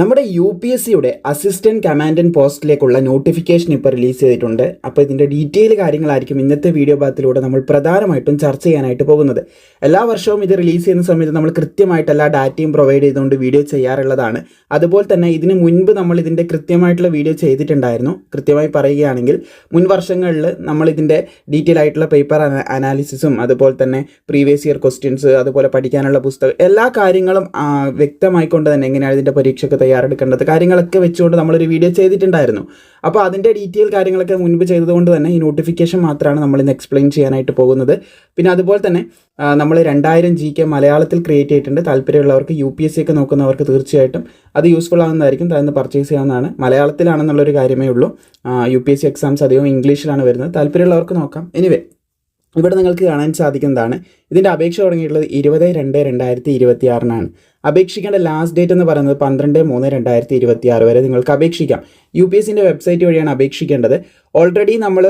നമ്മുടെ U P S സിയുടെ assistant commandant പോസ്റ്റിലേക്കുള്ള നോട്ടിഫിക്കേഷൻ ഇപ്പോൾ റിലീസ് ചെയ്തിട്ടുണ്ട്. അപ്പോൾ ഇതിന്റെ ഡീറ്റെയിൽ കാര്യങ്ങളായിരിക്കും ഇന്നത്തെ വീഡിയോ ഭാഗത്തിലൂടെ നമ്മൾ പ്രധാനമായിട്ടും ചർച്ച ചെയ്യാനായിട്ട് പോകുന്നത്. എല്ലാ വർഷവും ഇത് റിലീസ് ചെയ്യുന്ന സമയത്ത് നമ്മൾ കൃത്യമായിട്ട് എല്ലാ ഡാറ്റയും പ്രൊവൈഡ് ചെയ്തുകൊണ്ട് വീഡിയോ ചെയ്യാറുള്ളതാണ്. അതുപോലെ തന്നെ ഇതിന് മുൻപ് നമ്മൾ ഇതിന്റെ കൃത്യമായിട്ടുള്ള വീഡിയോ ചെയ്തിട്ടുണ്ടായിരുന്നു. കൃത്യമായി പറയുകയാണെങ്കിൽ മുൻ വർഷങ്ങളിൽ നമ്മൾ ഇതിന്റെ ഡീറ്റെയിൽ ആയിട്ടുള്ള പേപ്പർ അനാലിസിസും അതുപോലെ തന്നെ പ്രീവിയസ് ഇയർ ക്വസ്റ്റ്യൻസ് അതുപോലെ പഠിക്കാനുള്ള പുസ്തകം എല്ലാ കാര്യങ്ങളും വ്യക്തമായിക്കൊണ്ട് തന്നെ എങ്ങനെയാണ് ഇതിന്റെ പരീക്ഷയ്ക്ക് തയ്യാറെടുക്കേണ്ടത്. കാര്യങ്ങളൊക്കെ വെച്ചുകൊണ്ട് നമ്മളൊരു വീഡിയോ ചെയ്തിട്ടുണ്ടായിരുന്നു. അപ്പോൾ അതിന്റെ ഡീറ്റെയിൽ കാര്യങ്ങളൊക്കെ മുൻപ് ചെയ്തതുകൊണ്ട് തന്നെ ഈ നോട്ടിഫിക്കേഷൻ മാത്രമാണ് നമ്മൾ ഇന്ന് എക്സ്പ്ലെയിൻ ചെയ്യാനായിട്ട് പോകുന്നത്. പിന്നെ അതുപോലെ തന്നെ നമ്മൾ രണ്ടായിരം ജി കെ മലയാളത്തിൽ ക്രിയേറ്റ് ചെയ്തിട്ടുണ്ട്. താല്പര്യമുള്ളവർക്ക് യു പി എസ് സി ഒക്കെ നോക്കുന്നവർക്ക് തീർച്ചയായിട്ടും അത് യൂസ്ഫുൾ ആകുന്നതായിരിക്കും തരുന്ന് പർച്ചേസ് ചെയ്യാവുന്നതാണ്. മലയാളത്തിലാണെന്നുള്ളൊരു കാര്യമേ ഉള്ളൂ. U P S C exams അധികം ഇംഗ്ലീഷിലാണ് വരുന്നത്. താല്പര്യമുള്ളവർക്ക് നോക്കാം. എനിവേ ഇവിടെ നിങ്ങൾക്ക് കാണാൻ സാധിക്കുന്നതാണ് ഇതിന്റെ അപേക്ഷ തുടങ്ങിയിട്ടുള്ളത് ഇരുപത് രണ്ട് രണ്ടായിരത്തി ഇരുപത്തി ആറിനാണ് അപേക്ഷിക്കേണ്ട ലാസ്റ്റ് ഡേറ്റ് എന്ന് പറയുന്നത് പന്ത്രണ്ട് മൂന്ന് രണ്ടായിരത്തി ഇരുപത്തി ആറ് വരെ നിങ്ങൾക്ക് അപേക്ഷിക്കാം. യു പി എസിന്റെ വെബ്സൈറ്റ് വഴിയാണ് അപേക്ഷിക്കേണ്ടത്. ഓൾറെഡി നമ്മൾ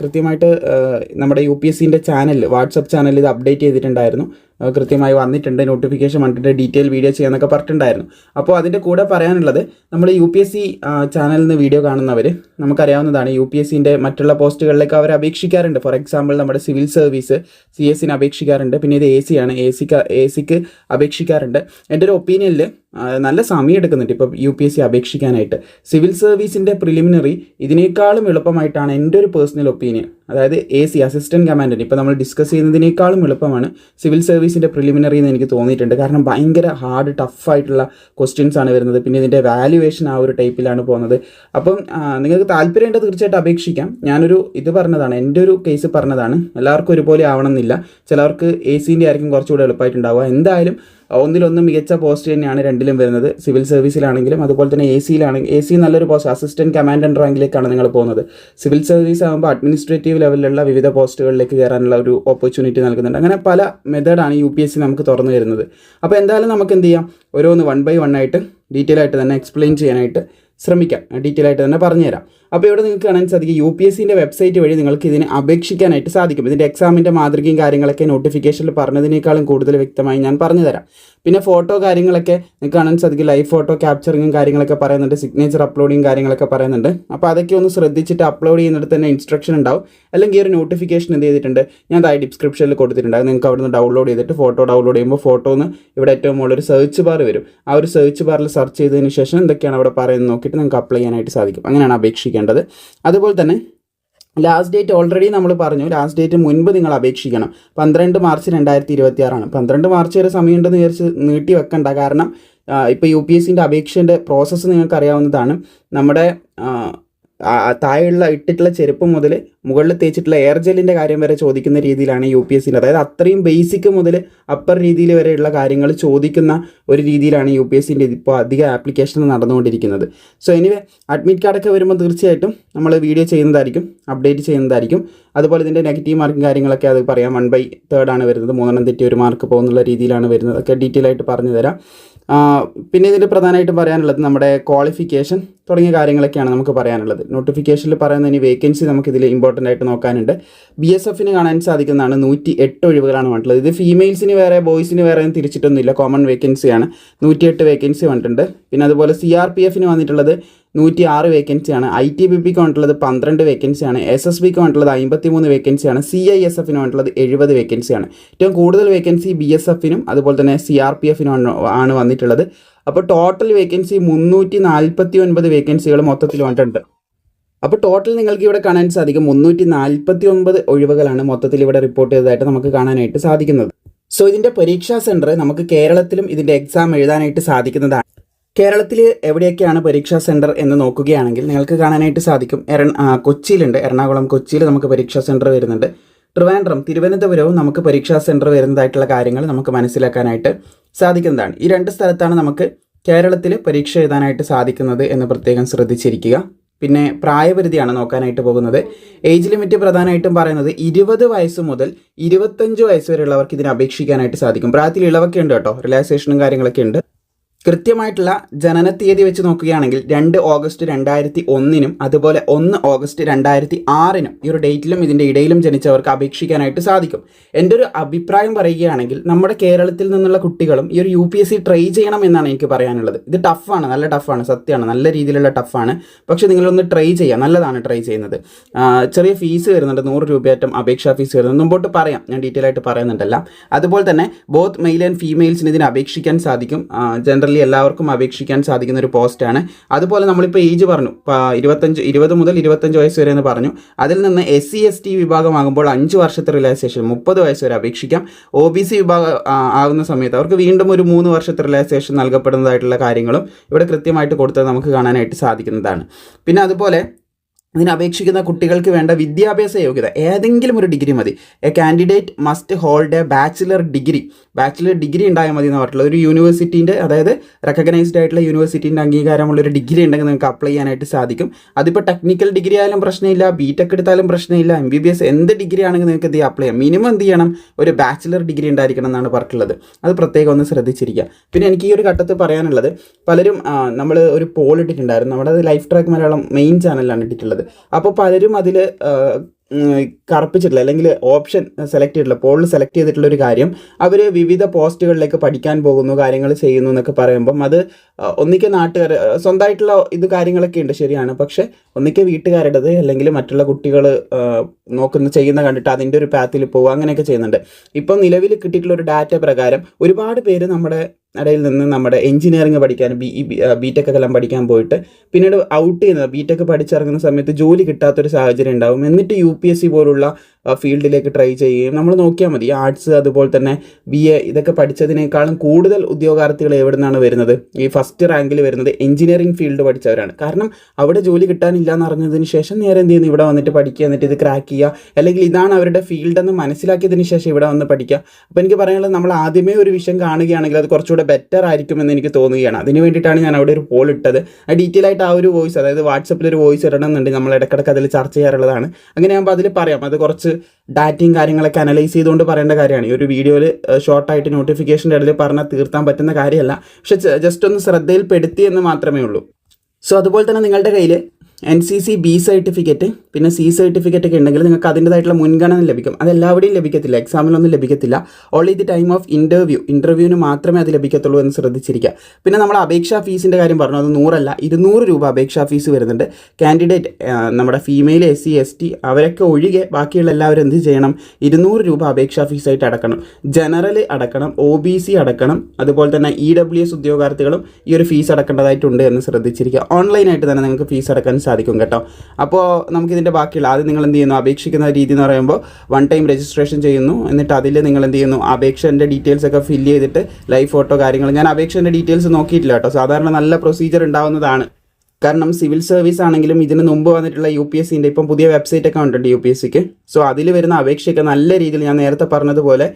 കൃത്യമായിട്ട് നമ്മുടെ യു പി എസ് സിന്റെ ചാനൽ വാട്സപ്പ് ചാനൽ ഇത് അപ്ഡേറ്റ് ചെയ്തിട്ടുണ്ടായിരുന്നു. കൃത്യമായി വന്നിട്ടുണ്ട്. നോട്ടിഫിക്കേഷൻ വന്നിട്ടുണ്ട്. ഡീറ്റെയിൽ വീഡിയോ ചെയ്യാന്നൊക്കെ പറഞ്ഞിട്ടുണ്ടായിരുന്നു. അപ്പോൾ അതിന്റെ കൂടെ പറയാനുള്ളത് നമ്മൾ യു പി എസ് സി ചാനലിൽ നിന്ന് വീഡിയോ കാണുന്നവർ നമുക്കറിയാവുന്നതാണ് യു പി എസ് സിന്റെ മറ്റുള്ള പോസ്റ്റുകളിലേക്ക് അവർ അപേക്ഷിക്കാറുണ്ട്. ഫോർ എക്സാമ്പിൾ നമ്മുടെ സിവിൽ സർവീസ് സി എസിന് അപേക്ഷിക്കാറുണ്ട്. പിന്നെ ഇത് എ സി ആണ്. എ സിക്ക് എ സിക്ക് അപേക്ഷിക്കാറുണ്ട്. എന്റെ ഒരു ഒപ്പീനിയനിൽ നല്ല സമയം എടുക്കുന്നുണ്ട്. ഇപ്പോൾ യു പി എസ് സി അപേക്ഷിക്കാനായിട്ട്. സിവിൽ സർവീസിന്റെ പ്രിലിമിനറി ഇതിനേക്കാളും എളുപ്പമായിട്ടാണ് എന്റെ ഒരു പേഴ്സണൽ ഒപ്പീനിയൻ. അതായത് എ സി അസിസ്റ്റന്റ് കമാൻഡന്റ് ഇപ്പോൾ നമ്മൾ ഡിസ്കസ് ചെയ്യുന്നതിനേക്കാളും എളുപ്പമാണ് സിവിൽ സർവീസിന്റെ പ്രിലിമിനറി എന്ന് എനിക്ക് തോന്നിയിട്ടുണ്ട്. കാരണം ഭയങ്കര ഹാർഡ് ടഫായിട്ടുള്ള ക്വസ്റ്റ്യൻസ് ആണ് വരുന്നത്. പിന്നെ ഇതിന്റെ വാല്യുവേഷൻ ആ ഒരു ടൈപ്പിലാണ് പോകുന്നത്. അപ്പം നിങ്ങൾക്ക് നിങ്ങൾക്ക് താല്പര്യമുണ്ട് തീർച്ചയായിട്ടും അപേക്ഷിക്കാം. ഞാനൊരു ഇത് പറഞ്ഞതാണ്. എന്റെ ഒരു കേസ് പറഞ്ഞതാണ്. എല്ലാവർക്കും ഒരുപോലെ ആവണമെന്നില്ല. ചിലവർക്ക് എ സിന്റെ ആയിരിക്കും കുറച്ചുകൂടെ എളുപ്പമായിട്ടുണ്ടാവുക. എന്തായാലും ഒന്നിലൊന്ന് മികച്ച പോസ്റ്റ് തന്നെയാണ് രണ്ടിലും വരുന്നത്. സിവിൽ സർവീസിലാണെങ്കിലും അതുപോലെ തന്നെ എ സിയിലാണെങ്കിൽ എ സി നല്ലൊരു പോസ്റ്റ് അസിസ്റ്റന്റ് കമാൻഡന്റ് റാങ്കിലേക്കാണ് നിങ്ങൾ പോകുന്നത്. സിവിൽ സർവീസ് ആകുമ്പോൾ അഡ്മിനിസ്ട്രേറ്റീവ് ലെവലിലുള്ള വിവിധ പോസ്റ്റുകളിലേക്ക് കയറാനുള്ള ഒരു ഓപ്പർച്യൂണിറ്റി നൽകുന്നുണ്ട്. അങ്ങനെ പല മെത്തേഡാണ് യു പി എസ് സി നമുക്ക് തുറന്നു വരുന്നത് അപ്പോൾ എന്തായാലും നമുക്ക് എന്ത് ചെയ്യാം? ഓരോന്ന് വൺ ബൈ വൺ ആയിട്ട് ഡീറ്റെയിൽ ആയിട്ട് തന്നെ എക്സ്പ്ലെയിൻ ചെയ്യാനായിട്ട് ശ്രമിക്കാം. ഡീറ്റെയിൽ ആയിട്ട് തന്നെ പറഞ്ഞുതരാം. അപ്പോൾ ഇവിടെ നിങ്ങൾക്ക് കാണാൻ സാധിക്കും യു പി എസ് സിന്റെ വെബ്സൈറ്റ് വഴി നിങ്ങൾക്ക് ഇതിന് അപേക്ഷിക്കാനായിട്ട് സാധിക്കും. ഇതിന്റെ എക്സാമിന്റെ മാതൃകയും കാര്യങ്ങളൊക്കെ നോട്ടിഫിക്കേഷനിൽ പറഞ്ഞതിനേക്കാളും കൂടുതൽ വ്യക്തമായി ഞാൻ പറഞ്ഞുതരാം. പിന്നെ ഫോട്ടോ കാര്യങ്ങളൊക്കെ നിങ്ങൾക്ക് കാണാൻ സാധിക്കും. ലൈവ് ഫോട്ടോ ക്യാപ്ചറിങ്ങും കാര്യങ്ങളൊക്കെ പറയുന്നുണ്ട്. സിഗ്നേച്ചർ അപ്ലോഡിങ് കാര്യങ്ങളൊക്കെ പറയുന്നുണ്ട്. അപ്പോൾ അതൊക്കെ ഒന്ന് ശ്രദ്ധിച്ചിട്ട് അപ്ലോഡ് ചെയ്യുന്നിടത്ത് തന്നെ ഇൻസ്ട്രക്ഷൻ ഉണ്ടാവും. അല്ലെങ്കിൽ ഒരു നോട്ടിഫിക്കേഷൻ എന്ത് ചെയ്തിട്ടുണ്ട്? ഞാൻ താഴെ ഡിസ്ക്രിപ്ഷനിൽ കൊടുത്തിട്ടുണ്ട്. നിങ്ങൾക്ക് അവിടുന്ന് ഡൗൺലോഡ് ചെയ്തിട്ട് ഫോട്ടോ ഡൗൺലോഡ് ചെയ്യുമ്പോൾ ഫോട്ടോ ഒന്ന് ഇവിടെ ഏറ്റവും മുകളിൽ ഒരു സെർച്ച് ബാർ വരും. ആ ഒരു സെർച്ച് ബാറിൽ സെർച്ച് ചെയ്തതിന് ശേഷം എന്തൊക്കെയാണ് അവിടെ പറയുന്നത് നോക്കിയിട്ട് നിങ്ങൾക്ക് അപ്ലൈ ചെയ്യാനായിട്ട് സാധിക്കും. അങ്ങനെയാണ് അപേക്ഷിക്കേണ്ടത് അതുപോലെ തന്നെ ലാസ്റ്റ് ഡേറ്റ് ഓൾറെഡി നമ്മൾ പറഞ്ഞു. ലാസ്റ്റ് ഡേറ്റ് മുൻപ് നിങ്ങൾ അപേക്ഷിക്കണം. പന്ത്രണ്ട് മാർച്ച് രണ്ടായിരത്തി ഇരുപത്തി ആറാണ് പന്ത്രണ്ട് മാർച്ച് വരെ സമയമുണ്ടെന്ന് വിചാരിച്ച് നീട്ടി വെക്കണ്ട. കാരണം ഇപ്പോൾ യു പി എസ് സിന്റെ അപേക്ഷേന്റെ പ്രോസസ്സ് നിങ്ങൾക്ക് അറിയാവുന്നതാണ്. നമ്മുടെ താഴെയുള്ള ഇട്ടിട്ടുള്ള ചെരുപ്പ് മുതൽ മുകളിൽ തേച്ചിട്ടുള്ള എയർ ജെല്ലിന്റെ കാര്യം വരെ ചോദിക്കുന്ന രീതിയിലാണ് യു പി എസ് സിന്റെ അതായത് അത്രയും ബേസിക് മുതൽ അപ്പർ രീതിയിൽ വരെയുള്ള കാര്യങ്ങൾ ചോദിക്കുന്ന ഒരു രീതിയിലാണ് യു പി എസ് സിന്റെ ഇപ്പോൾ അധിക ആപ്ലിക്കേഷൻ നടന്നുകൊണ്ടിരിക്കുന്നത്. സോ എനിവേ അഡ്മിറ്റ് കാർഡൊക്കെ വരുമ്പോൾ തീർച്ചയായിട്ടും നമ്മൾ വീഡിയോ ചെയ്യുന്നതായിരിക്കും അപ്ഡേറ്റ് ചെയ്യുന്നതായിരിക്കും. അതുപോലെ ഇതിന്റെ നെഗറ്റീവ് മാർക്കും കാര്യങ്ങളൊക്കെ അത് പറയാം. വൺ ബൈ തേർഡാണ് വരുന്നത്. മൂന്നെണ്ണം തെറ്റി ഒരു മാർക്ക് പോകുന്നുള്ള രീതിയിലാണ് വരുന്നത്. അതൊക്കെ ഡീറ്റെയിൽ ആയിട്ട് പറഞ്ഞു തരാം പിന്നെ ഇതിൽ പ്രധാനമായിട്ടും പറയാനുള്ളത് നമ്മുടെ ക്വാളിഫിക്കേഷൻ തുടങ്ങിയ കാര്യങ്ങളൊക്കെയാണ് നമുക്ക് പറയാനുള്ളത്. നോട്ടിഫിക്കേഷനിൽ പറയുന്ന ഇനി വേക്കൻസി നമുക്ക് ഇതിൽ ഇമ്പോർട്ടന്റ് ആയിട്ട് നോക്കാനുണ്ട്. ബി എസ് എഫിന് കാണാൻ സാധിക്കുന്നതാണ് നൂറ്റി എട്ട് ഒഴിവുകളാണ് വന്നിട്ടുള്ളത്. ഇത് ഫീമെയിൽസിന് വേറെ ബോയ്സിന് വേറെ തിരിച്ചിട്ടൊന്നുമില്ല. കോമൺ വേക്കൻസിയാണ് നൂറ്റിയെട്ട് വേക്കൻസി വന്നിട്ടുണ്ട്. പിന്നെ അതുപോലെ സി ആർ പി എഫിന് വന്നിട്ടുള്ളത് നൂറ്റി ആറ് വേക്കൻസിയാണ് ഐ ടി ബി പിക്ക് വന്നിട്ടുള്ളത് പന്ത്രണ്ട് വേക്കൻസിയാണ് എസ് എസ് ബിക്ക് വന്നിട്ടുള്ളത് അമ്പത്തി മൂന്ന് വേക്കൻസിയാണ് സി ഐ എസ് എഫിന് വന്നിട്ടുള്ളത് എഴുപത് വേക്കൻസിയാണ് ഏറ്റവും കൂടുതൽ വേക്കൻസി ബി എസ് എഫിനും അതുപോലെ തന്നെ സി ആർ പി എഫിനും ആണ് വന്നിട്ടുള്ളത്. അപ്പോൾ ടോട്ടൽ വേക്കൻസി മുന്നൂറ്റി നാൽപ്പത്തി ഒൻപത് വേക്കൻസികൾ മൊത്തത്തിൽ വന്നിട്ടുണ്ട്. അപ്പോൾ ടോട്ടൽ നിങ്ങൾക്ക് ഇവിടെ കാണാൻ സാധിക്കും മുന്നൂറ്റി നാൽപ്പത്തി ഒൻപത് ഒഴിവുകളാണ് മൊത്തത്തിൽ ഇവിടെ റിപ്പോർട്ട് ചെയ്തതായിട്ട് നമുക്ക് കാണാനായിട്ട് സാധിക്കുന്നത്. സോ ഇതിന്റെ പരീക്ഷാ സെന്റർ നമുക്ക് കേരളത്തിലും ഇതിന്റെ എക്സാം എഴുതാനായിട്ട് സാധിക്കുന്നതാണ്. കേരളത്തിൽ എവിടെയൊക്കെയാണ് പരീക്ഷാ സെന്റർ എന്ന് നോക്കുകയാണെങ്കിൽ നിങ്ങൾക്ക് കാണാനായിട്ട് സാധിക്കും. എറ കൊച്ചിയിലുണ്ട്. എറണാകുളം കൊച്ചിയിൽ നമുക്ക് പരീക്ഷാ സെന്റർ വരുന്നുണ്ട്. ട്രിവാൻഡ്രം തിരുവനന്തപുരവും നമുക്ക് പരീക്ഷാ സെന്റർ വരുന്നതായിട്ടുള്ള കാര്യങ്ങൾ നമുക്ക് മനസ്സിലാക്കാനായിട്ട് സാധിക്കുന്നതാണ്. ഈ രണ്ട് സ്ഥലത്താണ് നമുക്ക് കേരളത്തിൽ പരീക്ഷ എഴുതാനായിട്ട് സാധിക്കുന്നത് എന്ന് പ്രത്യേകം ശ്രദ്ധിച്ചിരിക്കുക. പിന്നെ പ്രായപരിധിയാണ് നോക്കാനായിട്ട് പോകുന്നത്. ഏജ് ലിമിറ്റ് പ്രധാനമായിട്ടും പറയുന്നത് ഇരുപത് വയസ്സ് മുതൽ ഇരുപത്തഞ്ച് വയസ്സ് വരെയുള്ളവർക്ക് ഇതിന് അപേക്ഷിക്കാനായിട്ട് സാധിക്കും. പ്രായത്തിൽ ഇളവൊക്കെ ഉണ്ട് കേട്ടോ. റിലാക്സേഷനും കാര്യങ്ങളൊക്കെ ഉണ്ട്. കൃത്യമായിട്ടുള്ള ജനന തീയതി വെച്ച് നോക്കുകയാണെങ്കിൽ രണ്ട് ഓഗസ്റ്റ് രണ്ടായിരത്തി ഒന്നിനും അതുപോലെ ഒന്ന് ഓഗസ്റ്റ് രണ്ടായിരത്തി ആറിനും ഈ ഒരു ഡേറ്റിലും ഇതിന്റെ ഇടയിലും ജനിച്ചവർക്ക് അപേക്ഷിക്കാനായിട്ട് സാധിക്കും. എന്റെ ഒരു അഭിപ്രായം പറയുകയാണെങ്കിൽ നമ്മുടെ കേരളത്തിൽ നിന്നുള്ള കുട്ടികളും ഈ ഒരു U P S C try ചെയ്യണം എന്നാണ് എനിക്ക് പറയാനുള്ളത്. ഇത് ടഫാണ് നല്ല ടഫാണ് സത്യമാണ് നല്ല രീതിയിലുള്ള ടഫാണ്. പക്ഷേ നിങ്ങളൊന്ന് ട്രൈ ചെയ്യാം നല്ലതാണ് ട്രൈ ചെയ്യുന്നത്. ചെറിയ ഫീസ് വരുന്നുണ്ട് നൂറ് രൂപയായിട്ടും അപേക്ഷാ ഫീസ് വരുന്നുണ്ട്. മുമ്പോട്ട് പറയാം ഞാൻ ഡീറ്റെയിൽ ആയിട്ട് പറയുന്നുണ്ടല്ല. അതുപോലെ തന്നെ ബോത്ത് മെയിൽ ആൻഡ് ഫീമെയിൽസിന് ഇതിന് അപേക്ഷിക്കാൻ സാധിക്കും. ജനറലി എല്ലാവർക്കും അപേക്ഷിക്കാൻ സാധിക്കുന്ന ഒരു പോസ്റ്റാണ് അതുപോലെ നമ്മളിപ്പോൾ ഏജ് പറഞ്ഞു. ഇരുപത്തഞ്ച് ഇരുപത് മുതൽ ഇരുപത്തഞ്ച് വയസ്സ് വരെ എന്ന് പറഞ്ഞു. അതിൽ നിന്ന് എസ് സി എസ് ടി വിഭാഗമാകുമ്പോൾ അഞ്ച് വർഷത്തെ റിലാക്സേഷൻ മുപ്പത് വയസ്സ് വരെ അപേക്ഷിക്കാം. ഒ ബി സി വിഭാഗം ആകുന്ന സമയത്ത് അവർക്ക് വീണ്ടും ഒരു മൂന്ന് വർഷത്തെ റിലാക്സേഷൻ നൽകപ്പെടുന്നതായിട്ടുള്ള കാര്യങ്ങളും ഇവിടെ കൃത്യമായിട്ട് കൊടുത്തത് നമുക്ക് കാണാനായിട്ട് സാധിക്കുന്നതാണ്. പിന്നെ അതുപോലെ ഇതിന് അപേക്ഷിക്കുന്ന കുട്ടികൾക്ക് വേണ്ട വിദ്യാഭ്യാസ യോഗ്യത. ഏതെങ്കിലും ഒരു ഡിഗ്രി മതി. A candidate must hold a bachelor degree. Bachelor degree ഉണ്ടായാൽ മതി എന്ന് പറഞ്ഞിട്ടുള്ള ഒരു യൂണിവേഴ്സിറ്റീന്റെ അതായത് റെക്കഗ്നൈസ്ഡ് ആയിട്ടുള്ള യൂണിവേഴ്സിറ്റീന്റെ അംഗീകാരമുള്ള ഒരു ഡിഗ്രി ഉണ്ടെങ്കിൽ നിങ്ങൾക്ക് അപ്ലൈ ചെയ്യാനായിട്ട് സാധിക്കും. അതിപ്പോൾ ടെക്നിക്കൽ ഡിഗ്രി ആയാലും പ്രശ്നമില്ല. ബി ടെക് എടുത്താലും പ്രശ്നമില്ല. എം ബി ബി എസ് എന്ത് ഡിഗ്രി ആണെങ്കിൽ നിങ്ങൾക്ക് എന്ത് അപ്ലൈ ചെയ്യാം. മിനിമം എന്ത് ചെയ്യണം? ഒരു ബാച്ചിലർ ഡിഗ്രി ഉണ്ടായിരിക്കണം എന്നാണ് പറഞ്ഞിട്ടുള്ളത്. അത് പ്രത്യേകം ഒന്ന് ശ്രദ്ധിച്ചിരിക്കുക. പിന്നെ എനിക്ക് ഈ ഒരു ഘട്ടത്തിൽ പറയാനുള്ളത് പലരും നമ്മൾ ഒരു പോൾ ഇട്ടിട്ടുണ്ടായിരുന്നു. നമ്മുടെ ലൈഫ് ട്രാക്ക് മലയാളം മെയിൻ ചാനലിലാണ് ഇട്ടിട്ടുള്ളത്. അപ്പോൾ പലരും അതിൽ കറപ്പിച്ചിട്ടില്ല അല്ലെങ്കിൽ ഓപ്ഷൻ സെലക്ട് ചെയ്തിട്ടില്ല പോളിൽ സെലക്ട് ചെയ്തിട്ടുള്ള ഒരു കാര്യം അവർ വിവിധ പോസ്റ്റുകളിലേക്ക് പഠിക്കാൻ പോകുന്നു കാര്യങ്ങൾ ചെയ്യുന്നു എന്നൊക്കെ പറയുമ്പം അത് ഒന്നിക്കെ നാട്ടുകാർ സ്വന്തമായിട്ടുള്ള ഇത് കാര്യങ്ങളൊക്കെ ഉണ്ട് ശരിയാണ്. പക്ഷേ ഒന്നിക്കെ വീട്ടുകാരുടേത് അല്ലെങ്കിൽ മറ്റുള്ള കുട്ടികൾ നോക്കുന്ന ചെയ്യുന്ന കണ്ടിട്ട് അതിന്റെ ഒരു പാത്തിൽ പോകുക അങ്ങനെയൊക്കെ ചെയ്യുന്നുണ്ട്. ഇപ്പം നിലവിൽ കിട്ടിയിട്ടുള്ള ഒരു ഡാറ്റ പ്രകാരം ഒരുപാട് പേര് നമ്മുടെ ഇടയിൽ നിന്ന് നമ്മുടെ എഞ്ചിനീയറിംഗ് പഠിക്കാൻ ബി ബി ടെക് ഒക്കെ എല്ലാം പഠിക്കാൻ പോയിട്ട് പിന്നീട് ഔട്ട് ചെയ്യുന്നത്. ബി ടെക് പഠിച്ചിറങ്ങുന്ന സമയത്ത് ജോലി കിട്ടാത്തൊരു സാഹചര്യം ഉണ്ടാവും. എന്നിട്ട് യു പി എസ് സി പോലുള്ള ഫീൽഡിലേക്ക് ട്രൈ ചെയ്യുകയും നമ്മൾ നോക്കിയാൽ മതി. ആർട്സ് അതുപോലെ തന്നെ ബി എ ഇതൊക്കെ പഠിച്ചതിനേക്കാളും കൂടുതൽ ഉദ്യോഗാർത്ഥികൾ എവിടെ നിന്നാണ് വരുന്നത്? ഈ ഫസ്റ്റ് റാങ്കിൽ വരുന്നത് എഞ്ചിനീയറിംഗ് ഫീൽഡ് പഠിച്ചവരാണ്. കാരണം അവിടെ ജോലി കിട്ടാനില്ല എന്ന് അറിഞ്ഞതിന് ശേഷം നേരെ എന്ത് ചെയ്യുന്നു? ഇവിടെ വന്നിട്ട് പഠിക്കുക എന്നിട്ട് ഇത് ക്രാക്ക് ചെയ്യുക. അല്ലെങ്കിൽ ഇതാണ് അവരുടെ ഫീൽഡ് എന്ന് മനസ്സിലാക്കിയതിന് ശേഷം ഇവിടെ വന്ന് പഠിക്കുക. അപ്പോൾ എനിക്ക് പറയാനുള്ളത് നമ്മൾ ആദ്യമേ ഒരു വിഷയം കാണുകയാണെങ്കിൽ അത് കുറച്ചുകൂടെ ബെറ്റർ ആയിരിക്കുമെന്ന് എനിക്ക് തോന്നുകയാണ്. അതിന് വേണ്ടിയിട്ടാണ് ഞാൻ അവിടെ ഒരു പോൾ ഇട്ടത്. ഡീറ്റെയിൽ ആയിട്ട് ആ ഒരു വോയിസ് അതായത് വാട്സപ്പിൽ ഒരു വോയിസ് ഇടണം എന്നുണ്ടെങ്കിൽ നമ്മൾ ഇടക്കിടക്ക് അതിൽ ചർച്ച ചെയ്യാറുള്ളതാണ്. അങ്ങനെ ആകുമ്പോൾ അതിൽ പറയാം. അത് കുറച്ച് ഡാറ്റയും കാര്യങ്ങളൊക്കെ അനലൈസ് ചെയ്തുകൊണ്ട് പറയേണ്ട കാര്യമാണ്. ഈ ഒരു വീഡിയോയിൽ ഷോർട്ടായിട്ട് നോട്ടിഫിക്കേഷന്റെ ഇടയിൽ പറഞ്ഞാൽ തീർത്താൻ പറ്റുന്ന കാര്യമല്ല. പക്ഷെ ജസ്റ്റ് ഒന്ന് ശ്രദ്ധയിൽപ്പെടുത്തി എന്ന് മാത്രമേ ഉള്ളൂ. സോ അതുപോലെ തന്നെ നിങ്ങളുടെ കയ്യിൽ N C C B certificate പിന്നെ സി സർട്ടിഫിക്കറ്റ് ഒക്കെ ഉണ്ടെങ്കിൽ നിങ്ങൾക്ക് അതിന്റെതായിട്ടുള്ള മുൻഗണന ലഭിക്കും. അത് എല്ലാവരുടെയും ലഭിക്കത്തില്ല. എക്സാമിലൊന്നും ലഭിക്കത്തില്ല. Only the time of interview ഇന്റർവ്യൂവിന് മാത്രമേ അത് ലഭിക്കത്തുള്ളൂ എന്ന് ശ്രദ്ധിച്ചിരിക്കുക. പിന്നെ നമ്മൾ അപേക്ഷാ ഫീസിന്റെ കാര്യം പറഞ്ഞു. അത് നൂറല്ല ഇരുന്നൂറ് രൂപ അപേക്ഷാ ഫീസ് വരുന്നുണ്ട്. കാൻഡിഡേറ്റ് നമ്മുടെ female S C S T അവരൊക്കെ ഒഴികെ ബാക്കിയുള്ള എല്ലാവരും എന്ത് ചെയ്യണം? ഇരുന്നൂറ് രൂപ അപേക്ഷാ ഫീസായിട്ട് അടക്കണം. ജനറൽ അടക്കണം ഒ ബി സി അടക്കണം അതുപോലെ തന്നെ ഇ ഡബ്ല്യു എസ് ഉദ്യോഗാർത്ഥികളും ഈ ഒരു ഫീസ് അടക്കേണ്ടതായിട്ടുണ്ട് എന്ന് ശ്രദ്ധിച്ചിരിക്കുക. ഓൺലൈനായിട്ട് തന്നെ നിങ്ങൾക്ക് ഫീസ് അടക്കാൻ സാധിക്കും കേട്ടോ. അപ്പോൾ നമുക്കിതിന്റെ ബാക്കിയുള്ള ആദ്യം നിങ്ങൾ എന്ത് ചെയ്യുന്നു? അപേക്ഷിക്കുന്ന രീതി എന്ന് പറയുമ്പോൾ വൺ ടൈം രജിസ്ട്രേഷൻ ചെയ്യുന്നു. എന്നിട്ട് അതിൽ നിങ്ങൾ എന്ത് ചെയ്യുന്നു? അപേക്ഷന്റെ ഡീറ്റെയിൽസ് ഒക്കെ ഫില്ല് ചെയ്തിട്ട് ലൈവ് ഫോട്ടോ കാര്യങ്ങൾ. ഞാൻ അപേക്ഷന്റെ ഡീറ്റെയിൽസ് നോക്കിയിട്ടില്ല കേട്ടോ. സാധാരണ നല്ല പ്രൊസീജിയർ ഉണ്ടാവുന്നതാണ്. കാരണം സിവിൽ സർവീസ് ആണെങ്കിലും ഇതിന് മുമ്പ് വന്നിട്ടുള്ള യു പി എസ് സിന്റെ ഇപ്പം പുതിയ വെബ്സൈറ്റ് ഒക്കെ ഉണ്ട് യു പി എസ് സിക്ക്. സോ അതിൽ വരുന്ന അപേക്ഷയൊക്കെ നല്ല രീതിയിൽ ഞാൻ നേരത്തെ പറഞ്ഞതുപോലെ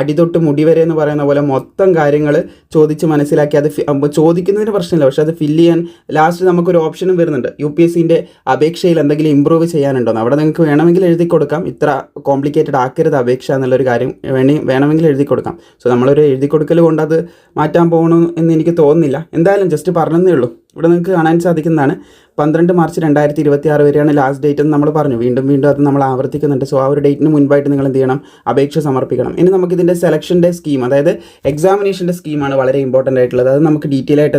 അടി അടിതൊട്ട് മുടി വരെ എന്ന് പറയുന്ന പോലെ മൊത്തം കാര്യങ്ങൾ ചോദിച്ച് മനസ്സിലാക്കി അത് ചോദിക്കുന്നതിന് പ്രശ്നമില്ല. പക്ഷെ അത് ഫില്ല് ചെയ്യാൻ ലാസ്റ്റ് നമുക്കൊരു ഓപ്ഷനും വരുന്നുണ്ട്. യു പി എസ് സിന്റെ അപേക്ഷയിൽ എന്തെങ്കിലും ഇമ്പ്രൂവ് ചെയ്യാനുണ്ടോ അവിടെ നിങ്ങൾക്ക് വേണമെങ്കിൽ എഴുതി കൊടുക്കാം. ഇത്ര കോംപ്ലിക്കേറ്റഡ് ആക്കരുത് അപേക്ഷ എന്നുള്ളൊരു കാര്യം വേണി വേണമെങ്കിൽ എഴുതി കൊടുക്കാം. സോ നമ്മളൊരു എഴുതി കൊടുക്കൽ കൊണ്ട് അത് മാറ്റാൻ പോകണം എന്ന് എനിക്ക് തോന്നുന്നില്ല. എന്തായാലും ജസ്റ്റ് പറഞ്ഞതേ ഉള്ളൂ. ഇവിടെ നിങ്ങൾക്ക് കാണാൻ സാധിക്കുന്നതാണ്. പന്ത്രണ്ട് മാർച്ച് രണ്ടായിരത്തി ഇരുപത്തി ആറ് വരെയാണ് ലാസ്റ്റ് ഡേറ്റ് എന്ന് നമ്മൾ പറഞ്ഞു. വീണ്ടും വീണ്ടും അത് നമ്മൾ ആവർത്തിക്കുന്നുണ്ട്. സോ ആ ഒരു ഡേറ്റിന് മുൻപായിട്ട് നിങ്ങൾ എന്ത് ചെയ്യണം? അപേക്ഷ സമർപ്പിക്കണം. ഇനി നമുക്ക് ഇതിന്റെ സെലക്ഷന്റെ സ്കീം അതായത് എക്സാമിനേഷന്റെ സ്കീമാണ് വളരെ ഇമ്പോർട്ടന്റ് ആയിട്ടുള്ളത്. അത് നമുക്ക് ഡീറ്റെയിൽ ആയിട്ട്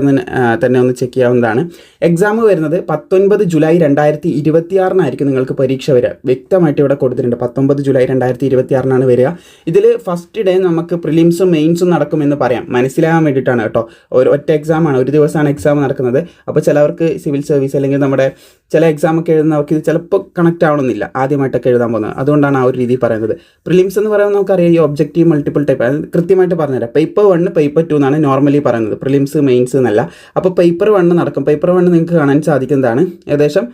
തന്നെ ഒന്ന് ചെക്ക് ചെയ്യാവുന്നതാണ്. എക്സാം വരുന്നത് പത്തൊൻപത് ജൂലൈ രണ്ടായിരത്തി ഇരുപത്തി ആറിനായിരിക്കും നിങ്ങൾക്ക് പരീക്ഷ വരിക. വ്യക്തമായിട്ട് ഇവിടെ കൊടുത്തിട്ടുണ്ട്. പത്തൊമ്പത് ജൂലൈ രണ്ടായിരത്തി ഇരുപത്തി ആറിനാണ് വരിക. ഇതിൽ ഫസ്റ്റ് ഡേ നമുക്ക് പ്രിലിംസും മെയിൻസും നടക്കുമെന്ന് പറയാം. മനസ്സിലാകാൻ വേണ്ടിയിട്ടാണ് കേട്ടോ. ഒരു ഒറ്റ എക്സാമാണ് ഒരു ദിവസമാണ് എക്സാം നടക്കുന്നത്. അപ്പോൾ ചിലവർക്ക് സിവിൽ സർവീസ് അല്ലെങ്കിൽ നമ്മുടെ ചില എക്സാം ഒക്കെ എഴുതുന്നവർക്ക് ഇത് ചിലപ്പോൾ കണക്ട് ആവണമെന്നില്ല ആദ്യമായിട്ടൊക്കെ എഴുതാൻ പോകുന്നത്. അതുകൊണ്ടാണ് ആ ഒരു രീതി പറയുന്നത്. പ്രിലിംസ് എന്ന് പറയുമ്പോൾ നമുക്കറിയാം ഈ ഒബ്ജക്റ്റീവ് മൾട്ടിപ്പിൾ ടൈപ്പ് അത് കൃത്യമായിട്ട് പറഞ്ഞുതരാം. പേപ്പർ വണ് പേപ്പർ ടു എന്നാണ് നോർമലി പറയുന്നത്. പ്രിലിംസ് മെയിൻസ് എന്നല്ല. അപ്പോൾ പേപ്പർ വണ്ണ് നടക്കും. പേപ്പർ വണ്ണ് നിങ്ങൾക്ക് കാണാൻ സാധിക്കുന്നതാണ്. ഏകദേശം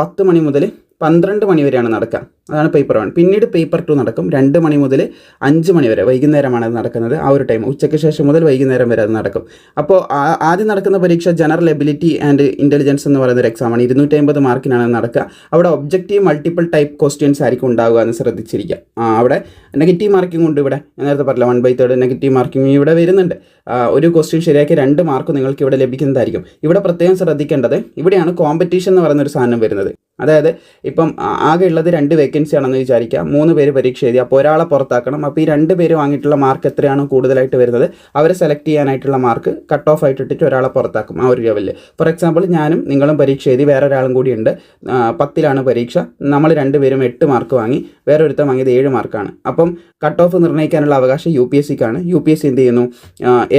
പത്ത് മണി മുതൽ പന്ത്രണ്ട് മണി വരെയാണ് നടക്കുക. അതാണ് പേപ്പർ വൺ പിന്നീട് പേപ്പർ ടു നടക്കും. രണ്ട് മണി മുതൽ അഞ്ച് മണി വരെ വൈകുന്നേരമാണ് അത് നടക്കുന്നത്. ആ ഒരു ടൈം ഉച്ചയ്ക്ക് ശേഷം മുതൽ വൈകുന്നേരം വരെ അത് നടക്കും. അപ്പോൾ ആദ്യം നടക്കുന്ന പരീക്ഷ ജനറൽ എബിലിറ്റി ആൻഡ് ഇന്റലിജൻസ് എന്ന് പറയുന്ന ഒരു എക്സാമാണ് ഇരുന്നൂറ്റി അമ്പത് മാർക്കിനാണ് നടക്കുക. അവിടെ ഒബ്ജക്റ്റീവ് മൾട്ടിപ്പിൾ ടൈപ്പ് ക്വസ്റ്റ്യൻസ് ആയിരിക്കും ഉണ്ടാവുക എന്ന് ശ്രദ്ധിച്ചിരിക്കുക. അവിടെ നെഗറ്റീവ് മാർക്കിംഗ് ഉണ്ട് ഇവിടെ. ഞാൻ നേരത്തെ പറഞ്ഞില്ല one by third negative marking ഇവിടെ വരുന്നുണ്ട്. ഒരു ക്വസ്റ്റ്യൻ ശരിയാക്കി രണ്ട് മാർക്ക് നിങ്ങൾക്ക് ഇവിടെ ലഭിക്കുന്നതായിരിക്കും. ഇവിടെ പ്രത്യേകം ശ്രദ്ധിക്കേണ്ടത് ഇവിടെയാണ് കോമ്പറ്റീഷൻ എന്ന് പറയുന്ന ഒരു സാധനം വരുന്നത്. അതായത് ഇപ്പം ആകെ ഉള്ളത് രണ്ട് വേക്കൻസി ആണെന്ന് വിചാരിക്കുക മൂന്ന് പേര് പരീക്ഷ എഴുതി. അപ്പോൾ ഒരാളെ പുറത്താക്കണം. അപ്പോൾ ഈ രണ്ട് പേര് വാങ്ങിയിട്ടുള്ള മാർക്ക് എത്രയാണ് കൂടുതലായിട്ട് വരുന്നത് അവരെ സെലക്ട് ചെയ്യാനായിട്ടുള്ള മാർക്ക് കട്ട് ഓഫ് ആയിട്ട് ഇട്ടിട്ട് ഒരാളെ പുറത്താക്കും ആ ഒരു ലെവലിൽ ഫോർ എക്സാമ്പിൾ ഞാനും നിങ്ങളും പരീക്ഷ എഴുതി വേറെ ഒരാളും കൂടി ഉണ്ട്. പത്തിലാണ് പരീക്ഷ. നമ്മൾ രണ്ടുപേരും എട്ട് മാർക്ക് വാങ്ങി വേറെ ഒരുത്തം വാങ്ങിയത് ഏഴ് മാർക്കാണ് അപ്പം കട്ട് ഓഫ് നിർണയിക്കാനുള്ള അവകാശം യു പി എസ് സിക്കാണ് യു പി എസ് സി എന്ത് ചെയ്യുന്നു?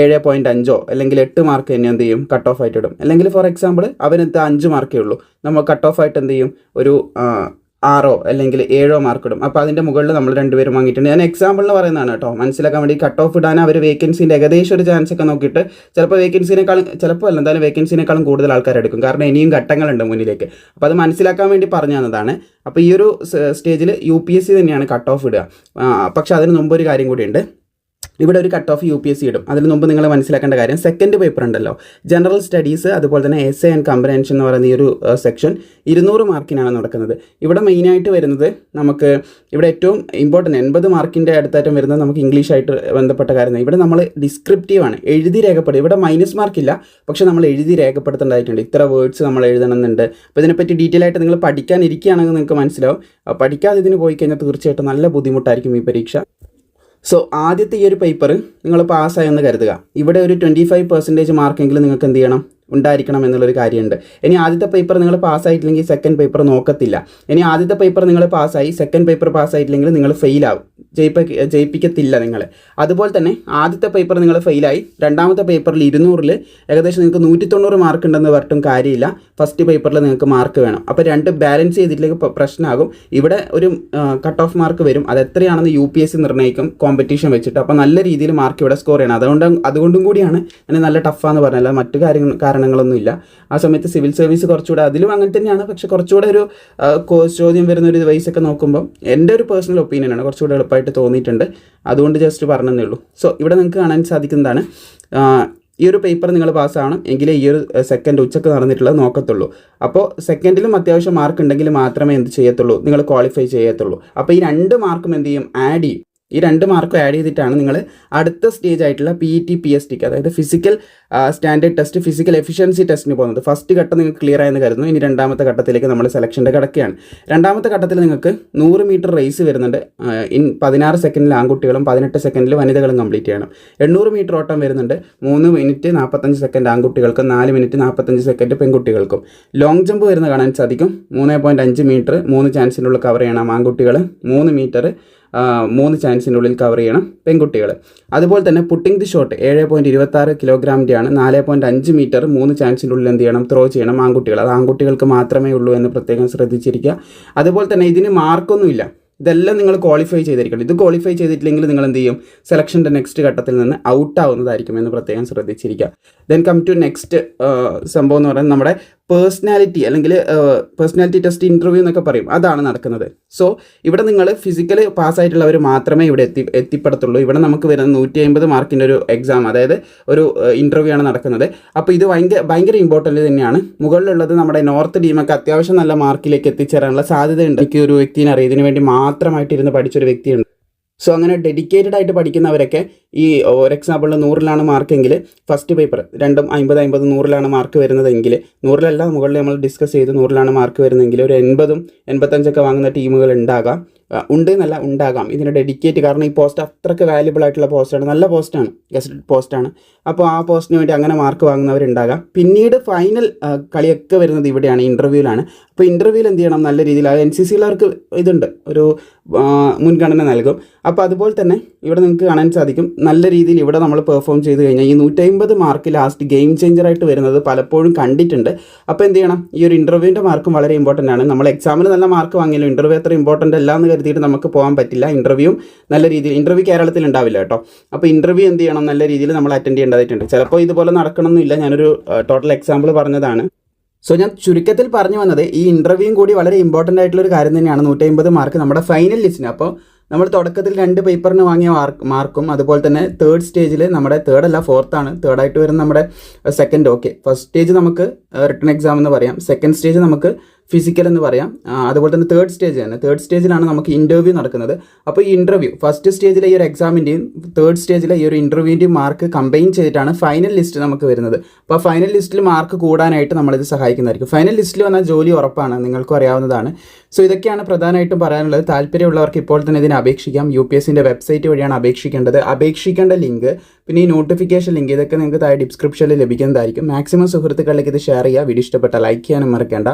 ഏഴ് പോയിന്റ് അഞ്ചോ അല്ലെങ്കിൽ എട്ട് മാർക്ക് തന്നെ എന്ത് ചെയ്യും? കട്ട് ഓഫ് ആയിട്ട് ഇടും. അല്ലെങ്കിൽ ഫോർ എക്സാമ്പിൾ അവനെന്താ അഞ്ച് മാർക്കേ ഉള്ളൂ. നമ്മൾ കട്ട് ഓഫ് ആയിട്ട് എന്ത് ചെയ്യും? ഒരു ആറോ അല്ലെങ്കിൽ ഏഴോ മാർക്ക് ഇടും. അപ്പോൾ അതിന്റെ മുകളിൽ നമ്മൾ രണ്ടുപേരും വാങ്ങിയിട്ടുണ്ട്. ഞാൻ എക്സാമ്പിളിന് പറയുന്നതാണ് കേട്ടോ. മനസ്സിലാക്കാൻ വേണ്ടി കട്ട് ഓഫ് ഇടാൻ അവർ വേക്കൻസിന്റെ ഏകദേശം ഒരു ചാൻസ് ഒക്കെ നോക്കിയിട്ട് ചിലപ്പോൾ വേക്കൻസിനേക്കാളും ചിലപ്പോൾ അല്ല എന്തായാലും വേക്കൻസിനേക്കാളും കൂടുതൽ ആൾക്കാർ എടുക്കും. കാരണം ഇനിയും ഘട്ടങ്ങളുണ്ട് മുന്നിലേക്ക്. അപ്പോൾ അത് മനസ്സിലാക്കാൻ വേണ്ടി പറഞ്ഞു അപ്പോൾ ഈ ഒരു സ്റ്റേജിൽ യു പി എസ് സി തന്നെയാണ് കട്ട് ഓഫ് ഇടുക. പക്ഷേ അതിന് മുമ്പ് ഒരു കാര്യം കൂടിയുണ്ട് ഇവിടെ ഒരു cut off U P S C ഇടും. അതിന് മുമ്പ് നിങ്ങൾ മനസ്സിലാക്കേണ്ട കാര്യം സെക്കൻഡ് പേപ്പർ ഉണ്ടല്ലോ. ജനറൽ സ്റ്റഡീസ് അതുപോലെ തന്നെ എസ് എ ആൻഡ് കമ്പറൻഷൻ എന്ന് പറയുന്ന ഈ ഒരു സെക്ഷൻ ഇരുന്നൂറ് മാർക്കിനാണ് നടക്കുന്നത്. ഇവിടെ മെയിനായിട്ട് വരുന്നത് നമുക്ക് ഇവിടെ ഏറ്റവും ഇമ്പോർട്ടന്റ് എൺപത് മാർക്കിന്റെ അടുത്തായിട്ടും വരുന്നത് നമുക്ക് ഇംഗ്ലീഷായിട്ട് ബന്ധപ്പെട്ട കാര്യമാണ്. ഇവിടെ നമ്മൾ ഡിസ്ക്രിപ്റ്റീവ് ആണ്. എഴുതി രേഖപ്പെടും. ഇവിടെ മൈനസ് മാർക്കില്ല പക്ഷേ നമ്മൾ എഴുതി രേഖപ്പെടുത്തേണ്ടതായിട്ടുണ്ട്. ഇത്ര വേർഡ്സ് നമ്മൾ എഴുതണമെന്നുണ്ട്. അപ്പോൾ ഇതിനെപ്പറ്റി ഡീറ്റെയിൽ ആയിട്ട് നിങ്ങൾ പഠിക്കാൻ നിങ്ങൾക്ക് മനസ്സിലാവും. പഠിക്കാതെ ഇതിന് പോയി കഴിഞ്ഞാൽ തീർച്ചയായിട്ടും നല്ല ബുദ്ധിമുട്ടായിരിക്കും ഈ പരീക്ഷ. സോ ആദ്യത്തെ ഈ ഒരു പേപ്പർ നിങ്ങൾ പാസ്സായെന്ന് കരുതുക. ഇവിടെ ഒരു ട്വന്റി ഫൈവ് പെർസെന്റേജ് മാർക്കെങ്കിലും നിങ്ങൾക്ക് എന്ത് ചെയ്യണം? ഉണ്ടായിരിക്കണം എന്നുള്ളൊരു കാര്യമുണ്ട്. ഇനി ആദ്യത്തെ പേപ്പർ നിങ്ങൾ പാസ്സായിട്ടില്ലെങ്കിൽ സെക്കൻഡ് പേപ്പർ നോക്കത്തില്ല. ഇനി ആദ്യത്തെ പേപ്പർ നിങ്ങൾ പാസ്സായി സെക്കൻഡ് പേപ്പർ പാസ്സായിട്ടില്ലെങ്കിൽ നിങ്ങൾ ഫെയിലാവും ജയിപ്പ ജയിപ്പിക്കത്തില്ല നിങ്ങൾ അതുപോലെ തന്നെ ആദ്യത്തെ പേപ്പർ നിങ്ങൾ ഫെയിലായി രണ്ടാമത്തെ പേപ്പറിൽ ഇരുന്നൂറിൽ ഏകദേശം നിങ്ങൾക്ക് നൂറ്റി തൊണ്ണൂറ് മാർക്ക് ഉണ്ടെന്ന് പറഞ്ഞിട്ടും കാര്യമില്ല. ഫസ്റ്റ് പേപ്പറിൽ നിങ്ങൾക്ക് മാർക്ക് വേണം. അപ്പോൾ രണ്ട് ബാലൻസ് ചെയ്തിട്ടില്ലെങ്കിൽ പ്രശ്നമാകും. ഇവിടെ ഒരു കട്ട് ഓഫ് മാർക്ക് വരും. അത് എത്രയാണെന്ന് യു പി എസ് സി നിർണയിക്കും കോമ്പറ്റീഷൻ വെച്ചിട്ട്. അപ്പോൾ നല്ല രീതിയിൽ മാർക്ക് ഇവിടെ സ്കോർ ചെയ്യണം. അതുകൊണ്ട് അതുകൊണ്ടും കൂടിയാണ് എന്നെ നല്ല ടഫാന്ന് പറഞ്ഞത്. മറ്റു കാര്യങ്ങൾ കാരണങ്ങളൊന്നും ഇല്ല ആ സമയത്ത് സിവിൽ സർവീസ് കുറച്ചുകൂടെ അതിലും അങ്ങനെ തന്നെയാണ്. പക്ഷെ കുറച്ചുകൂടെ ഒരു ചോദ്യം വരുന്ന ഒരു വയസ്സൊക്കെ നോക്കുമ്പോൾ എന്റെ ഒരു പേഴ്സണൽ ഒപ്പീനിയനാണ് കുറച്ചുകൂടെ എളുപ്പമായിട്ട് തോന്നിയിട്ടുണ്ട്. അതുകൊണ്ട് ജസ്റ്റ് പറഞ്ഞതേ ഉള്ളൂ. സോ ഇവിടെ നിങ്ങൾക്ക് കാണാൻ സാധിക്കുന്നതാണ് ഈ ഒരു പേപ്പർ നിങ്ങൾ പാസ്സാവണം എങ്കിലേ ഈ ഒരു സെക്കൻഡ് ഉച്ചയ്ക്ക് നടന്നിട്ടുള്ളത് നോക്കത്തുള്ളൂ. അപ്പോൾ സെക്കൻഡിലും അത്യാവശ്യം മാർക്ക് ഉണ്ടെങ്കിൽ മാത്രമേ എന്ത് ചെയ്യത്തുള്ളൂ? നിങ്ങൾ ക്വാളിഫൈ ചെയ്യത്തുള്ളൂ. അപ്പോൾ ഈ രണ്ട് മാർക്കും എന്ത് ചെയ്യും? ആഡ് ചെയ്യും. ഈ രണ്ട് മാർക്കും ആഡ് ചെയ്തിട്ടാണ് നിങ്ങൾ അടുത്ത സ്റ്റേജ് ആയിട്ടുള്ള P E T P S tick അതായത് physical standard test physical efficiency ടെസ്റ്റിന് പോകുന്നത്. ഫസ്റ്റ് ഘട്ടം നിങ്ങൾക്ക് ക്ലിയർ ആയെന്ന് കരുതുന്നു. ഇനി രണ്ടാമത്തെ ഘട്ടത്തിലേക്ക് നമ്മൾ സെലക്ഷന്റെ കിടക്കുകയാണ് രണ്ടാമത്തെ ഘട്ടത്തിൽ നിങ്ങൾക്ക് നൂറ് മീറ്റർ റേസ് വരുന്നുണ്ട്. ഇൻ പതിനാറ് സെക്കൻഡിൽ ആൺകുട്ടികളും പതിനെട്ട് സെക്കൻഡിൽ വനിതകളും കംപ്ലീറ്റ് ചെയ്യണം. എണ്ണൂറ് മീറ്റർ ഓട്ടം വരുന്നുണ്ട്. മൂന്ന് മിനിറ്റ് നാൽപ്പത്തഞ്ച് സെക്കൻഡ് ആൺകുട്ടികൾക്കും നാല് മിനിറ്റ് നാൽപ്പത്തഞ്ച് സെക്കൻഡ് പെൺകുട്ടികൾക്കും. ലോങ് ജമ്പ് വരുന്ന കാണാൻ സാധിക്കും. മൂന്ന് പോയിന്റ് അഞ്ച് മീറ്റർ മൂന്ന് ചാൻസിനുള്ള കവർ ചെയ്യണം ആൺകുട്ടികൾ മൂന്ന് മീറ്റർ മൂന്ന് ചാൻസിനുള്ളിൽ കവർ ചെയ്യണം പെൺകുട്ടികൾ അതുപോലെ തന്നെ പുട്ടിംഗ് ദി ഷോട്ട് ഏഴ് പോയിന്റ് ഇരുപത്താറ് കിലോഗ്രാമിന്റെയാണ് നാല് പോയിന്റ് അഞ്ച് മീറ്റർ മൂന്ന് ചാൻസിനുള്ളിൽ എന്ത് ചെയ്യണം? ത്രോ ചെയ്യണം ആൺകുട്ടികൾ അത് ആൺകുട്ടികൾക്ക് മാത്രമേ ഉള്ളൂ എന്ന് പ്രത്യേകം ശ്രദ്ധിച്ചിരിക്കുക. അതുപോലെ തന്നെ ഇതിന് മാർക്കൊന്നുമില്ല ഇതെല്ലാം നിങ്ങൾ ക്വാളിഫൈ ചെയ്തിരിക്കണം. ഇത് ക്വാളിഫൈ ചെയ്തിട്ടില്ലെങ്കിൽ നിങ്ങൾ എന്ത് ചെയ്യും? സെലക്ഷന്റെ നെക്സ്റ്റ് ഘട്ടത്തിൽ നിന്ന് ഔട്ട് ആവുന്നതായിരിക്കും എന്ന് പ്രത്യേകം ശ്രദ്ധിച്ചിരിക്കുക. ദെൻ കം ടു നെക്സ്റ്റ് സംഭവം എന്ന് പറയുന്നത് നമ്മുടെ പേഴ്സണാലിറ്റി അല്ലെങ്കിൽ പേഴ്സണാലിറ്റി ടെസ്റ്റ് ഇന്റർവ്യൂ എന്നൊക്കെ പറയും. അതാണ് നടക്കുന്നത്. സോ ഇവിടെ നിങ്ങൾ ഫിസിക്കൽ പാസ്സായിട്ടുള്ളവർ മാത്രമേ ഇവിടെ എത്തി എത്തിപ്പെടത്തുള്ളൂ. ഇവിടെ നമുക്ക് വരുന്ന നൂറ്റി അമ്പത് മാർക്കിന്റെ ഒരു എക്സാം അതായത് ഒരു ഇന്റർവ്യൂ ആണ് നടക്കുന്നത്. അപ്പോൾ ഇത് ഭയങ്കര ഭയങ്കര ഇമ്പോർട്ടന്റ് തന്നെയാണ്. മുകളിലുള്ളത് നമ്മുടെ നോർത്ത് ടീമൊക്കെ അത്യാവശ്യം നല്ല മാർക്കിലേക്ക് എത്തിച്ചേരാനുള്ള സാധ്യതയുണ്ട്. എനിക്ക് ഒരു വ്യക്തിനെ അറിയാം ഇതിനു വേണ്ടി മാത്രമായിട്ട് ഇരുന്ന് പഠിച്ചൊരു വ്യക്തിയുണ്ട്. സോ അങ്ങനെ ഡെഡിക്കേറ്റഡ് ആയിട്ട് പഠിക്കുന്നവരൊക്കെ ഈ ഒരു എക്സാമ്പിളിൽ നൂറിലാണ് മാർക്കെങ്കിൽ ഫസ്റ്റ് പേപ്പർ രണ്ടും അമ്പത് അമ്പത് നൂറിലാണ് മാർക്ക് വരുന്നതെങ്കിൽ നൂറിലല്ല മുകളിൽ നമ്മൾ ഡിസ്കസ് ചെയ്ത് നൂറിലാണ് മാർക്ക് വരുന്നതെങ്കിൽ ഒരു എൺപതും എൺപത്തഞ്ചൊക്കെ വാങ്ങുന്ന ടീമുകൾ ഉണ്ടാകാം. ഉണ്ട് എന്നല്ല ഉണ്ടാകാം. ഇതിന് ഡെഡിക്കേറ്റ് കാരണം ഈ പോസ്റ്റ് അത്രയ്ക്ക് വാല്യബിൾ ആയിട്ടുള്ള പോസ്റ്റാണ് നല്ല പോസ്റ്റാണ് ഗസ്റ്റഡ് പോസ്റ്റാണ് അപ്പോൾ ആ പോസ്റ്റിന് വേണ്ടി അങ്ങനെ മാർക്ക് വാങ്ങുന്നവരുണ്ടാകാം. പിന്നീട് ഫൈനൽ കളിയൊക്കെ വരുന്നത് ഇവിടെയാണ് ഇന്റർവ്യൂവിലാണ് അപ്പോൾ ഇന്റർവ്യൂവിൽ എന്ത് ചെയ്യണം? നല്ല രീതിയിൽ എൻ സി സിയിലവർക്ക് ഇതുണ്ട്. ഒരു മുൻഗണന നൽകും. അപ്പോൾ അതുപോലെ തന്നെ ഇവിടെ നിങ്ങൾക്ക് കാണാൻ സാധിക്കും. നല്ല രീതിയിൽ ഇവിടെ നമ്മൾ പെർഫോം ചെയ്ത് കഴിഞ്ഞാൽ ഈ നൂറ്റമ്പത് മാർക്ക് ലാസ്റ്റ് ഗെയിം ചേഞ്ചറായിട്ട് വരുന്നത് പലപ്പോഴും കണ്ടിട്ടുണ്ട്. അപ്പോൾ എന്ത് ചെയ്യണം? ഈ ഒരു ഇന്റർവ്യൂവിന്റെ മാർക്കും വളരെ ഇമ്പോർട്ടന്റ് ആണ്. നമ്മൾ എക്സാമിന് നല്ല മാർക്ക് വാങ്ങിയാലും ഇന്റർവ്യൂ അത്ര ഇമ്പോർട്ടന്റ് അല്ല എന്ന് കരുതിയിട്ട് നമുക്ക് പോകാൻ പറ്റില്ല. ഇന്റർവ്യൂവും നല്ല രീതിയിൽ ഇന്റർവ്യൂ കേരളത്തിൽ ഉണ്ടാവില്ല കേട്ടോ. അപ്പോൾ ഇന്റർവ്യൂ എന്ത് ചെയ്യണം? നല്ല രീതിയിൽ നമ്മൾ അറ്റൻഡ് ചെയ്യേണ്ടതായിട്ടുണ്ട്. ചിലപ്പോൾ ഇതുപോലെ നടക്കണമെന്നില്ല. ഞാനൊരു ടോട്ടൽ എക്സാമ്പിൾ പറഞ്ഞതാണ്. സോ ഞാൻ ചുരുക്കത്തിൽ പറഞ്ഞു വന്നത് ഈ ഇന്റർവ്യൂവും കൂടി വളരെ ഇമ്പോർട്ടന്റ് ആയിട്ടുള്ള ഒരു കാര്യം തന്നെയാണ് നൂറ്റി മാർക്ക് നമ്മുടെ ഫൈനൽ ലിസ്റ്റിന് അപ്പോൾ നമ്മൾ തുടക്കത്തിൽ രണ്ട് പേപ്പറിന് വാങ്ങിയ മാർക്ക് അതുപോലെ തന്നെ തേർഡ് സ്റ്റേജിൽ നമ്മുടെ തേർഡ് അല്ല ഫോർത്താണ് തേർഡായിട്ട് വരുന്ന നമ്മുടെ സെക്കൻഡ് ഓക്കെ ഫസ്റ്റ് സ്റ്റേജ് നമുക്ക് റിട്ടേൺ എക്സാം എന്ന് പറയാം. സെക്കൻഡ് സ്റ്റേജ് നമുക്ക് ഫിസിക്കൽ എന്ന് പറയാം. അതുപോലെ തന്നെ തേർഡ് സ്റ്റേജ് തന്നെ. തേർഡ് സ്റ്റേജിലാണ് നമുക്ക് ഇന്റർവ്യൂ നടക്കുന്നത്. അപ്പോൾ ഈ ഇന്റർവ്യൂ ഫസ്റ്റ് സ്റ്റേജിലെ ഈ ഒരു എക്സാമിന്റെയും തേർഡ് സ്റ്റേജിലെ ഈ ഒരു ഇന്റർവ്യൂവിന്റെയും മാർക്ക് കമ്പൈൻ ചെയ്തിട്ടാണ് ഫൈനൽ ലിസ്റ്റ് നമുക്ക് വരുന്നത്. അപ്പോൾ ഫൈനൽ ലിസ്റ്റിൽ മാർക്ക് കൂടാനായിട്ട് നമ്മളിത് സഹായിക്കുന്നതായിരിക്കും. ഫൈനൽ ലിസ്റ്റിൽ വന്നാൽ ജോലി ഉറപ്പാണ് നിങ്ങൾക്കും അറിയാവുന്നതാണ്. സോ ഇതൊക്കെയാണ് പ്രധാനമായിട്ടും പറയാനുള്ളത്. താല്പര്യമുള്ളവർക്ക് ഇപ്പോൾ തന്നെ ഇതിനെ അപേക്ഷിക്കാം. യു പി എസിന്റെ വെബ്സൈറ്റ് വഴിയാണ് അപേക്ഷിക്കേണ്ടത്. അപേക്ഷിക്കേണ്ട ലിങ്ക് പിന്നെ ഈ നോട്ടിഫിക്കേഷൻ ലിങ്ക് ഇതൊക്കെ നിങ്ങൾക്ക് താഴെ ഡിസ്ക്രിപ്ഷനിൽ ലഭിക്കുന്നതായിരിക്കും. മാക്സിമം സുഹൃത്തുക്കളിലേക്ക് ഇത് ഷെയർ ചെയ്യുക. വീഡിയോ ഇഷ്ടപ്പെട്ട ലൈക്ക് ചെയ്യാനും മറക്കേണ്ട.